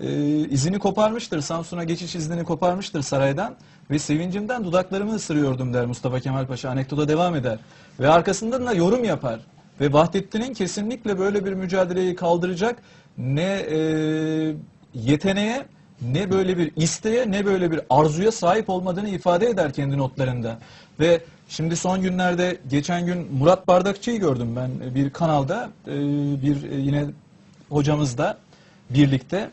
e, izini koparmıştır. Samsun'a geçiş iznini koparmıştır saraydan ve sevincimden dudaklarımı ısırıyordum der Mustafa Kemal Paşa. Anekdota devam eder. Ve arkasından da yorum yapar. Ve Vahdettin'in kesinlikle böyle bir mücadeleyi kaldıracak ne e, yeteneğe ne böyle bir isteğe ne böyle bir arzuya sahip olmadığını ifade eder kendi notlarında. Ve şimdi son günlerde geçen gün Murat Bardakçı'yı gördüm ben bir kanalda e, bir e, yine hocamızla birlikte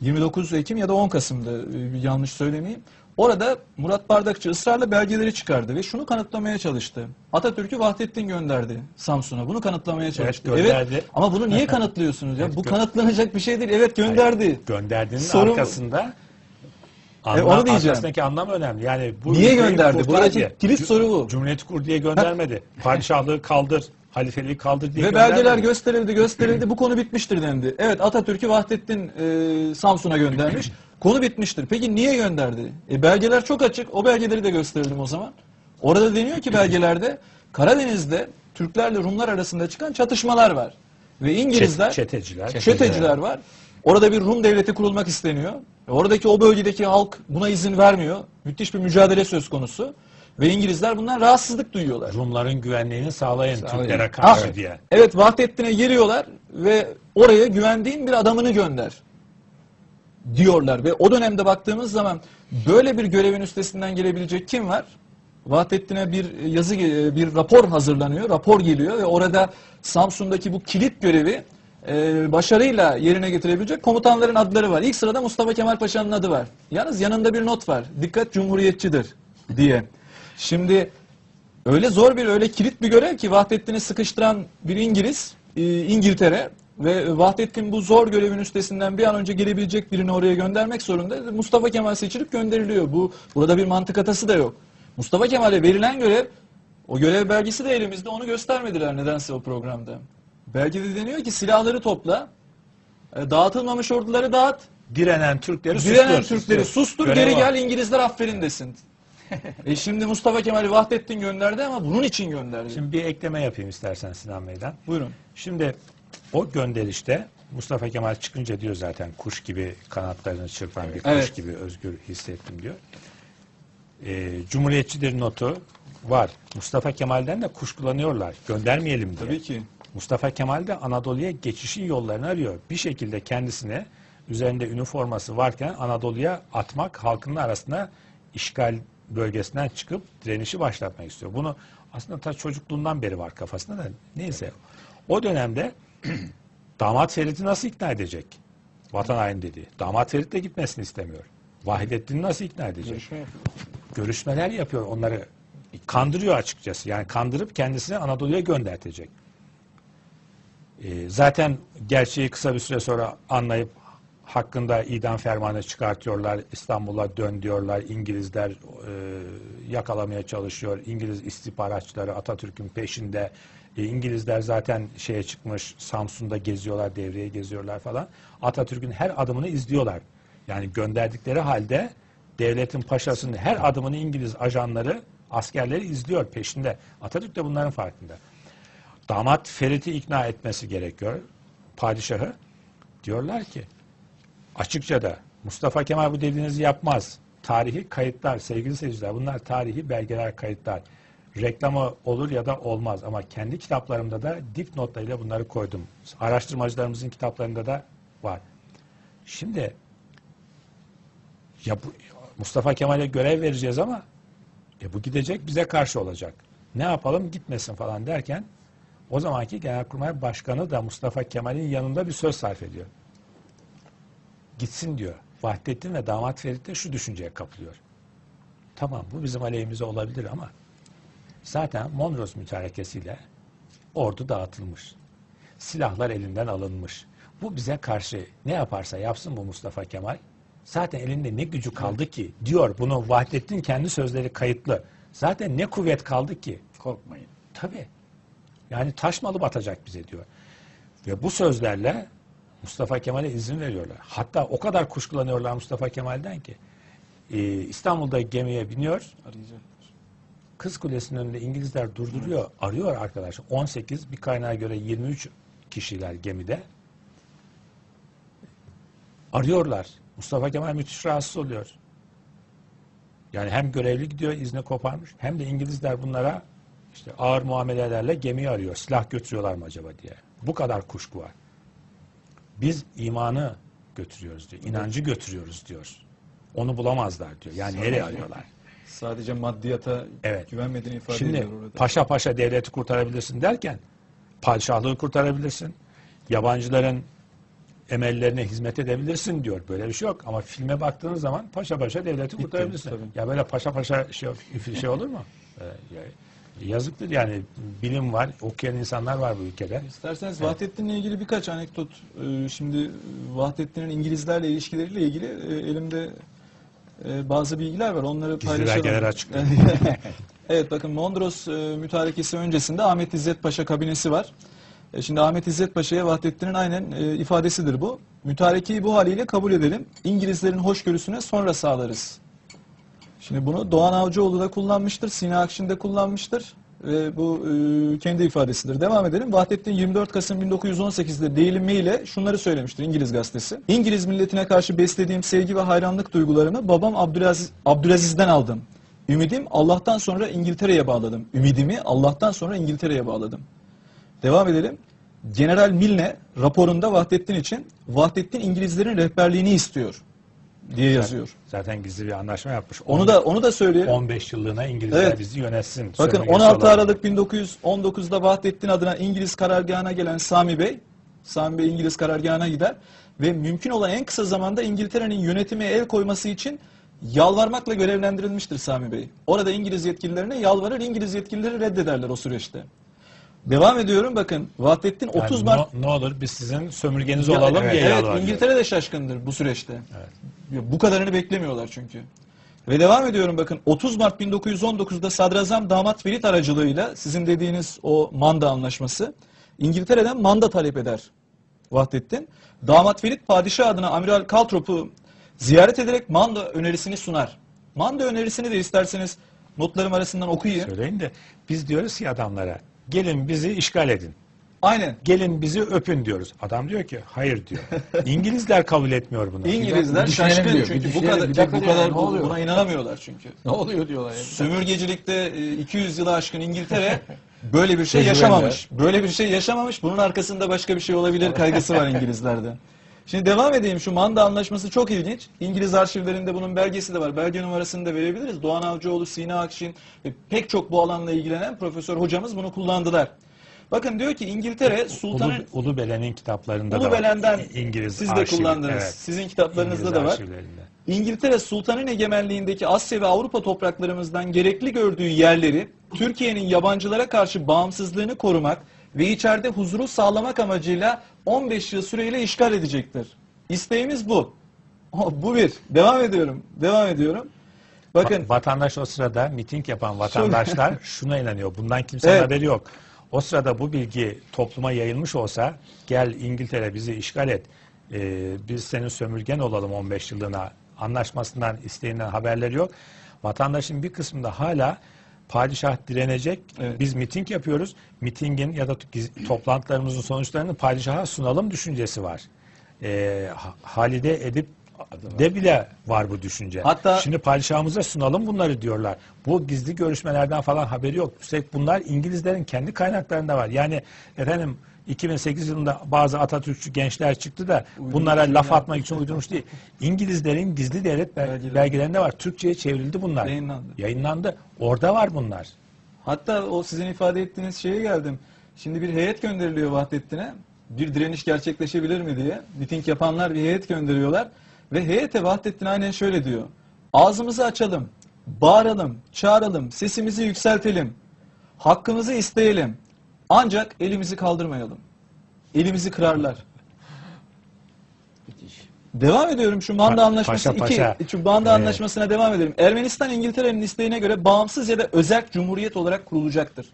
29 Ekim ya da 10 Kasım'da e, yanlış söylemeyeyim. Orada Murat Bardakçı ısrarla belgeleri çıkardı ve şunu kanıtlamaya çalıştı. Atatürk'ü Vahdettin gönderdi Samsun'a. Bunu kanıtlamaya çalıştı. gönderdi. ama bunu niye kanıtlıyorsunuz ya? Bu gö- kanıtlanacak bir şey değil. Evet gönderdi. Gönderdiğinin Sorun- arkasında E, anlam, onu diyeceğim. arkasındaki anlam önemli. Yani bu Niye gönderdi? Buradaki kilit soru bu. Cumhuriyeti kur diye göndermedi. Padişahlığı kaldır, halifeliği kaldır diye Ve belgeler gösterildi, gösterildi. Bu konu bitmiştir dendi. Evet Atatürk'ü Vahdettin e, Samsun'a göndermiş. Konu bitmiştir. Peki niye gönderdi? E, belgeler çok açık. O belgeleri de gösterelim o zaman. Orada deniyor ki belgelerde Karadeniz'de Türklerle Rumlar arasında çıkan çatışmalar var. Ve İngilizler Çet- çeteciler. çeteciler var. Orada bir Rum devleti kurulmak isteniyor. E, Oradaki o bölgedeki halk buna izin vermiyor. Müthiş bir mücadele söz konusu. Ve İngilizler bundan rahatsızlık duyuyorlar. Rumların güvenliğini sağlayın, Sağlayın. Türklere karşı Ah, diye. Evet Vahdettin'e geliyorlar ve oraya güvendiğin bir adamını gönder diyorlar. Ve o dönemde baktığımız zaman böyle bir görevin üstesinden gelebilecek kim var? Vahdettin'e bir yazı, ge- bir rapor hazırlanıyor, rapor geliyor ve orada Samsun'daki bu kilit görevi e, başarıyla yerine getirebilecek komutanların adları var. İlk sırada Mustafa Kemal Paşa'nın adı var. Yalnız yanında bir not var. Dikkat Cumhuriyetçidir diye. Şimdi öyle zor bir öyle kilit bir görev ki Vahdettin'i sıkıştıran bir İngiliz, e, İngiltere ve Vahdettin bu zor görevin üstesinden bir an önce gelebilecek birini oraya göndermek zorunda. Mustafa Kemal seçilip gönderiliyor. Bu burada bir mantık hatası da yok. Mustafa Kemal'e verilen görev o görev belgesi de elimizde onu göstermediler nedense o programda. Belgede deniyor ki silahları topla, e, dağıtılmamış orduları dağıt, Direnen Türkleri direnen sustur. Türkleri sustur, Görev geri gel İngilizler aferin desin. E şimdi Mustafa Kemal'i Vahdettin gönderdi ama bunun için gönderdi. Şimdi bir ekleme yapayım istersen Sinan Meydan. Buyurun. Şimdi o gönderişte Mustafa Kemal çıkınca diyor zaten kuş gibi kanatlarını çırpan bir kuş Evet. gibi özgür hissettim diyor. Ee, Cumhuriyetçidir notu var. Mustafa Kemal'den de kuşkulanıyorlar. Göndermeyelim diye. Tabii ki. Mustafa Kemal de Anadolu'ya geçişin yollarını arıyor. Bir şekilde kendisine üzerinde üniforması varken Anadolu'ya atmak halkının arasında işgal bölgesinden çıkıp direnişi başlatmak istiyor. Bunu aslında ta çocukluğundan beri var kafasında da neyse. O dönemde damat Ferit'i nasıl ikna edecek? Vatan haini dedi. Damat Ferit de gitmesini istemiyor. Vahidettin'i nasıl ikna edecek? Görüşme görüşmeler yapıyor. Onları kandırıyor açıkçası. Yani kandırıp kendisini Anadolu'ya göndertecek. Ee, zaten gerçeği kısa bir süre sonra anlayıp hakkında idam fermanı çıkartıyorlar. İstanbul'a dön diyorlar. İngilizler e, yakalamaya çalışıyor. İngiliz istihbaratçıları Atatürk'ün peşinde. E, İngilizler zaten şeye çıkmış. Samsun'da geziyorlar, devreye geziyorlar falan. Atatürk'ün her adımını izliyorlar. Yani gönderdikleri halde devletin paşasının her adımını İngiliz ajanları, askerleri izliyor peşinde. Atatürk de bunların farkında. Damat Ferit'i ikna etmesi gerekiyor. Padişahı. Diyorlar ki açıkça da Mustafa Kemal bu dediğinizi yapmaz. Tarihi kayıtlar sevgili seyirciler bunlar tarihi belgeler kayıtlar. Reklamı olur ya da olmaz ama kendi kitaplarımda da dipnotlarıyla bunları koydum. Araştırmacılarımızın kitaplarında da var. Şimdi ya bu, Mustafa Kemal'e görev vereceğiz ama e bu gidecek bize karşı olacak. Ne yapalım gitmesin falan derken o zamanki Genelkurmay Başkanı da Mustafa Kemal'in yanında bir söz sarf ediyor. Gitsin diyor. Vahdettin ve damat Ferit de şu düşünceye kapılıyor. Tamam bu bizim aleyhimize olabilir ama zaten Mondros mütarekesiyle ordu dağıtılmış. Silahlar elinden alınmış. Bu bize karşı ne yaparsa yapsın bu Mustafa Kemal zaten elinde ne gücü kaldı ki diyor bunu Vahdettin kendi sözleri kayıtlı. Zaten ne kuvvet kaldı ki Korkmayın. Tabii. Yani taş malı batacak bize diyor. Ve bu sözlerle Mustafa Kemal'e izin veriyorlar. Hatta o kadar kuşkulanıyorlar Mustafa Kemal'den ki e, İstanbul'da gemiye biniyor. Arayacaklar. Kız Kulesi'nin önünde İngilizler durduruyor. Arıyor arkadaşlar. 18 bir kaynağa göre 23 kişiler gemide. Arıyorlar. Mustafa Kemal müthiş rahatsız oluyor. Yani hem görevli gidiyor izne koparmış hem de İngilizler bunlara işte ağır muamelelerle gemi arıyor. Silah götürüyorlar mı acaba diye. Bu kadar kuşku var. Biz imanı götürüyoruz diyor. inancı götürüyoruz diyor. Onu bulamazlar diyor. Yani nereye arıyorlar? Sadece maddiyata Evet. güvenmediğini ifade Şimdi ediyor orada. paşa paşa devleti kurtarabilirsin derken padişahlığı kurtarabilirsin. Yabancıların emellerine hizmet edebilirsin diyor. Böyle bir şey yok. Ama filme baktığınız zaman paşa paşa devleti kurtarabilirsin. tabii. Ya böyle paşa paşa şey, şey olur mu? Ee, ya- yazıktır yani bilim var, okuyan insanlar var bu ülkede. İsterseniz Vahdettin'le ilgili birkaç anekdot. Ee, Şimdi Vahdettin'in İngilizlerle ilişkileriyle ilgili e, elimde e, bazı bilgiler var. Onları Gizli paylaşalım. açıklayın. evet bakın Mondros e, mütarekesi öncesinde Ahmet İzzet Paşa kabinesi var. E, Şimdi Ahmet İzzet Paşa'ya Vahdettin'in aynen e, ifadesidir bu. Mütarekeyi bu haliyle kabul edelim. İngilizlerin hoşgörüsüne sonra sağlarız. Şimdi bunu Doğan Avcıoğlu da kullanmıştır, Sina Akşin de kullanmıştır. Ve bu e, kendi ifadesidir. Devam edelim. Vahdettin 24 Kasım 1918'de Daily Mail'e şunları söylemiştir İngiliz gazetesi. İngiliz milletine karşı beslediğim sevgi ve hayranlık duygularımı babam Abdülaziz, Abdülaziz'den aldım. Ümidim Allah'tan sonra İngiltere'ye bağladım. Ümidimi Allah'tan sonra İngiltere'ye bağladım. Devam edelim. General Milne raporunda Vahdettin için Vahdettin İngilizlerin rehberliğini istiyor diye yazıyor. Zaten gizli bir anlaşma yapmış. Onu da onu da söyleyelim. 15 yıllığına İngilizler Evet. bizi yönetsin. Bakın sömürgesi 16 olarak. Aralık 1919'da Vahdettin adına İngiliz karargahına gelen Sami Bey, Sami Bey İngiliz karargahına gider ve mümkün olan en kısa zamanda İngiltere'nin yönetime el koyması için yalvarmakla görevlendirilmiştir Sami Bey. Orada İngiliz yetkililerine yalvarır, İngiliz yetkilileri reddederler o süreçte. Devam ediyorum bakın Vahdettin Yani 30 Mart ne, ne olur biz sizin sömürgeniz Ya, olalım evet, diye evet. İngiltere de şaşkındır bu süreçte. Ya, Bu kadarını beklemiyorlar çünkü. Ve devam ediyorum bakın 30 Mart 1919'da Sadrazam Damat Ferit aracılığıyla sizin dediğiniz o manda anlaşması İngiltere'den manda talep eder Vahdettin. Damat Ferit padişah adına Amiral Calthrop'u ziyaret ederek manda önerisini sunar. Manda önerisini de isterseniz notlarım arasından okuyayım. Söyleyin de biz diyoruz ki adamlara gelin bizi işgal edin. Aynen. Gelin bizi öpün diyoruz. Adam diyor ki hayır diyor. İngilizler kabul etmiyor bunu. İngilizler şaşkın diyor, çünkü bu kadar bir bu kadar ne bu- buna inanamıyorlar çünkü. Ne oluyor diyorlar ya. Sömürgecilikte e, 200 yılı aşkın İngiltere böyle bir şey yaşamamış. Böyle bir şey yaşamamış. Bunun arkasında başka bir şey olabilir kaygısı var İngilizlerde. Şimdi devam edeyim. Şu Manda Anlaşması çok ilginç. İngiliz arşivlerinde bunun belgesi de var. Belge numarasını da verebiliriz. Doğan Avcıoğlu, Sina Akşin ve pek çok bu alanla ilgilenen profesör hocamız bunu kullandılar. Bakın diyor ki İngiltere Ulu, Sultan'ın Ulubele'nin kitaplarında da var. İngiliz siz de arşivi, kullandınız. evet. Sizin kitaplarınızda İngiliz da var. İngiltere Sultan'ın egemenliğindeki Asya ve Avrupa topraklarımızdan gerekli gördüğü yerleri Türkiye'nin yabancılara karşı bağımsızlığını korumak ve içeride huzuru sağlamak amacıyla 15 yıl süreyle işgal edecektir. İsteğimiz bu. Bu bir. Devam ediyorum. Devam ediyorum. Bakın Va- vatandaş o sırada miting yapan vatandaşlar şuna inanıyor. Bundan kimsenin Evet. haberi yok. O sırada bu bilgi topluma yayılmış olsa gel İngiltere bizi işgal et. Ee, biz senin sömürgen olalım 15 yıllığına anlaşmasından isteğinden haberleri yok. Vatandaşın bir kısmında hala padişah direnecek. Evet. Biz miting yapıyoruz. Mitingin ya da toplantılarımızın sonuçlarını padişaha sunalım düşüncesi var. Ha- Halide Edip de bile var bu düşünce. Hatta- Şimdi padişahımıza sunalım bunları diyorlar. Bu gizli görüşmelerden falan haberi yok. Üstelik bunlar İngilizlerin kendi kaynaklarında var. Yani efendim 2008 yılında bazı Atatürkçü gençler çıktı da bunlara laf atmak için uydurmuş değil. İngilizlerin gizli devlet bel- Belgeleri. belgelerinde var. Türkçe'ye çevrildi bunlar. Yayınlandı. Yayınlandı. Orada var bunlar. Hatta o sizin ifade ettiğiniz şeye geldim. Şimdi bir heyet gönderiliyor Vahdettin'e. Bir direniş gerçekleşebilir mi diye. Miting yapanlar bir heyet gönderiyorlar. Ve heyete Vahdettin aynen şöyle diyor. Ağzımızı açalım, bağıralım, çağıralım, sesimizi yükseltelim. Hakkımızı isteyelim. Ancak elimizi kaldırmayalım. Elimizi kırarlar. Devam ediyorum şu Manda Pa- Anlaşması paşa 2. paşa. Şu Manda Evet. Anlaşması'na devam edelim. Ermenistan İngiltere'nin isteğine göre bağımsız ya da özerk cumhuriyet olarak kurulacaktır.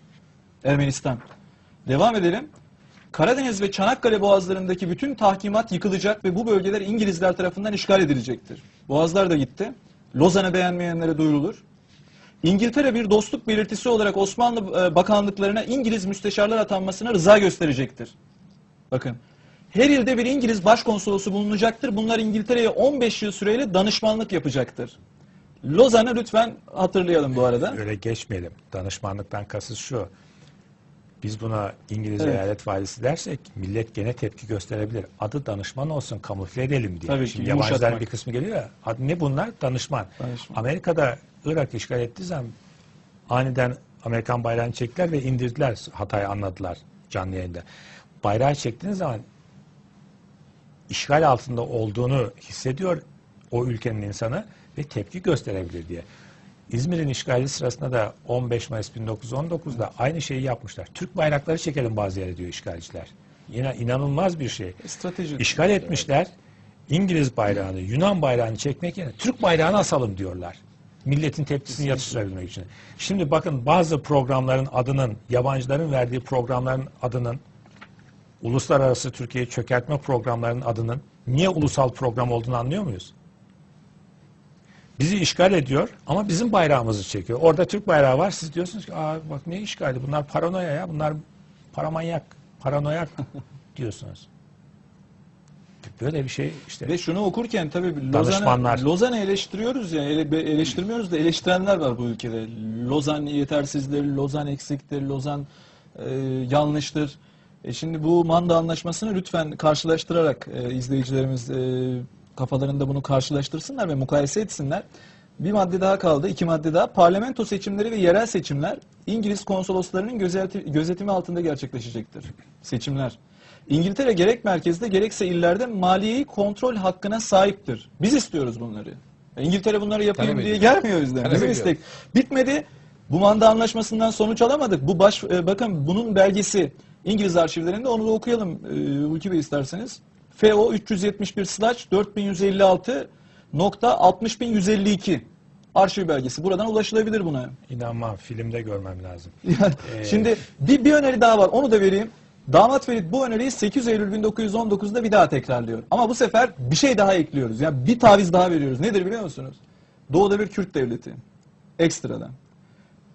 Ermenistan. Devam edelim. Karadeniz ve Çanakkale boğazlarındaki bütün tahkimat yıkılacak ve bu bölgeler İngilizler tarafından işgal edilecektir. Boğazlar da gitti. Lozan'ı beğenmeyenlere duyurulur. İngiltere bir dostluk belirtisi olarak Osmanlı e, bakanlıklarına İngiliz müsteşarlar atanmasına rıza gösterecektir. Bakın Her ilde bir İngiliz başkonsolosu bulunacaktır. Bunlar İngiltere'ye 15 yıl süreyle danışmanlık yapacaktır. Lozan'ı lütfen hatırlayalım bu arada. Öyle geçmeyelim. Danışmanlıktan kasıt şu. Biz buna İngiliz Evet. eyalet valisi dersek millet gene tepki gösterebilir. Adı danışman olsun kamufle edelim diye. Tabii ki, Şimdi yabancıların bir kısmı geliyor ya. Adı ne bunlar? Danışman. Danışman. Amerika'da Irak işgal ettiği zaman aniden Amerikan bayrağını çektiler ve indirdiler. Hatayı anladılar canlı yayında. Bayrağı çektiğiniz zaman işgal altında olduğunu hissediyor o ülkenin insanı ve tepki gösterebilir diye. İzmir'in işgali sırasında da 15 Mayıs 1919'da aynı şeyi yapmışlar. Türk bayrakları çekelim bazı yere diyor işgalciler. Yine inanılmaz bir şey. Strateji. İşgal etmişler. İngiliz bayrağını, Yunan bayrağını çekmek yerine Türk bayrağını asalım diyorlar. Milletin tepkisini yatıştırabilmek için. Şimdi bakın bazı programların adının, yabancıların verdiği programların adının, uluslararası Türkiye'yi çökertme programlarının adının niye ulusal program olduğunu anlıyor muyuz? Bizi işgal ediyor ama bizim bayrağımızı çekiyor. Orada Türk bayrağı var. Siz diyorsunuz ki Aa, bak ne işgali bunlar paranoya ya bunlar paramanyak, paranoyak diyorsunuz. Böyle bir şey işte. Ve şunu okurken tabii Danışmanlar. Lozan'ı Lozan'ı eleştiriyoruz ya ele- eleştirmiyoruz da eleştirenler var bu ülkede. Lozan yetersizdir, Lozan eksiktir, Lozan e, yanlıştır. E şimdi bu Manda Anlaşması'nı lütfen karşılaştırarak e, izleyicilerimiz e, kafalarında bunu karşılaştırsınlar ve mukayese etsinler. Bir madde daha kaldı, iki madde daha. Parlamento seçimleri ve yerel seçimler İngiliz konsoloslarının gözeti- gözetimi altında gerçekleşecektir. Seçimler. İngiltere gerek merkezde gerekse illerde maliyeyi kontrol hakkına sahiptir. Biz istiyoruz bunları. İngiltere bunları yapayım Talep diye ediyor. gelmiyor o yüzden. Talep Bizim ediyor. istek. Bitmedi. Bu manda anlaşmasından sonuç alamadık. Bu baş e, bakın bunun belgesi İngiliz arşivlerinde onu da okuyalım e, Hulki Bey isterseniz. FO 371 slash 4156 nokta 60152 arşiv belgesi. Buradan ulaşılabilir buna. İnanmam filmde görmem lazım. Yani Ee, Şimdi bir, bir öneri daha var. Onu da vereyim. Damat Ferit bu öneriyi 8 Eylül 1919'da bir daha tekrarlıyor. Ama bu sefer bir şey daha ekliyoruz. Yani bir taviz daha veriyoruz. Nedir biliyor musunuz? Doğuda bir Kürt devleti. Ekstradan.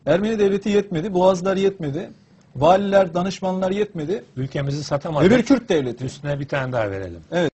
Ermeni devleti yetmedi. Boğazlar yetmedi. Valiler, danışmanlar yetmedi. Ülkemizi satamadık. Ve bir Kürt devleti. Üstüne bir tane daha verelim. Evet.